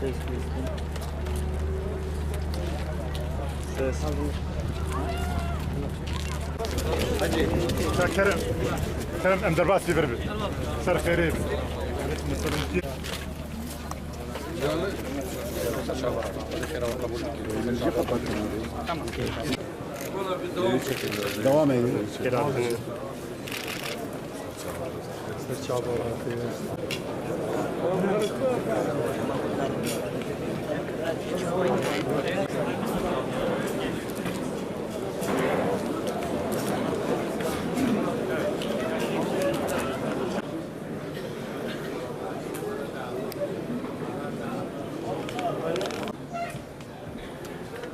Ses düzgün. Ses. Hadi. Kerem. Kerem em derbasi verbi. Ser khairi. Devam edin. Sırça bağlı.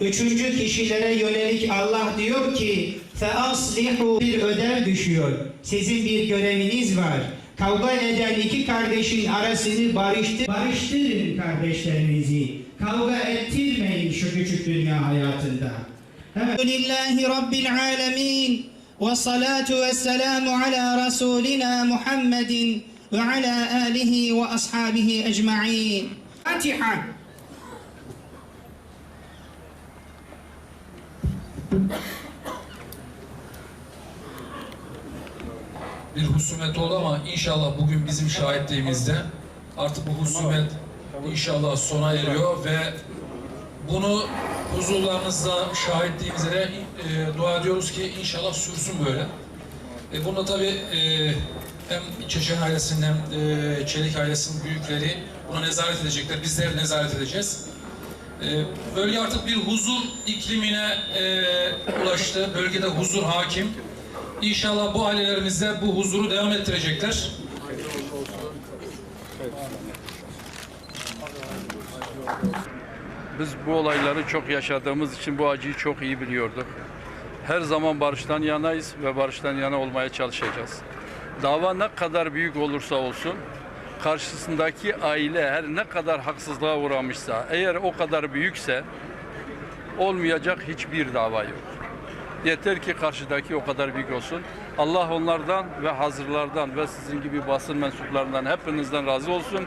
üçüncü kişilere yönelik Allah diyor ki فَأَصْلِحُوا bir ödev düşüyor. Sizin bir göreviniz var. Kavga eden iki kardeşin arasını barıştır, barıştırın kardeşlerinizi. Kavga ettirmeyin şu küçük dünya hayatında. Lillahi Rabbil alemin ve salatu ve selamu ala Resulina Muhammedin ve ala alihi ve ashabihi ecma'in. Fatiha. Bir husumet oldu ama inşallah bugün bizim şahitliğimizde artık bu husumet inşallah sona eriyor ve bunu huzurlarınızda şahitliğimizde de e, dua ediyoruz ki inşallah sürsün böyle. E, bunda tabi e, hem Çeçen ailesinin hem e, Çelik ailesinin büyükleri buna nezaret edecekler. Bizler nezaret edeceğiz. E, bölge artık bir huzur iklimine e, ulaştı. Bölgede huzur hakim. İnşallah bu ailelerimiz de bu huzuru devam ettirecekler. Biz bu olayları çok yaşadığımız için bu acıyı çok iyi biliyorduk. Her zaman barıştan yanayız ve barıştan yana olmaya çalışacağız. Dava ne kadar büyük olursa olsun, karşısındaki aile her ne kadar haksızlığa uğramışsa, eğer o kadar büyükse olmayacak hiçbir dava yok. Yeter ki karşıdaki o kadar büyük olsun. Allah onlardan ve hazırlardan ve sizin gibi basın mensuplarından hepinizden razı olsun.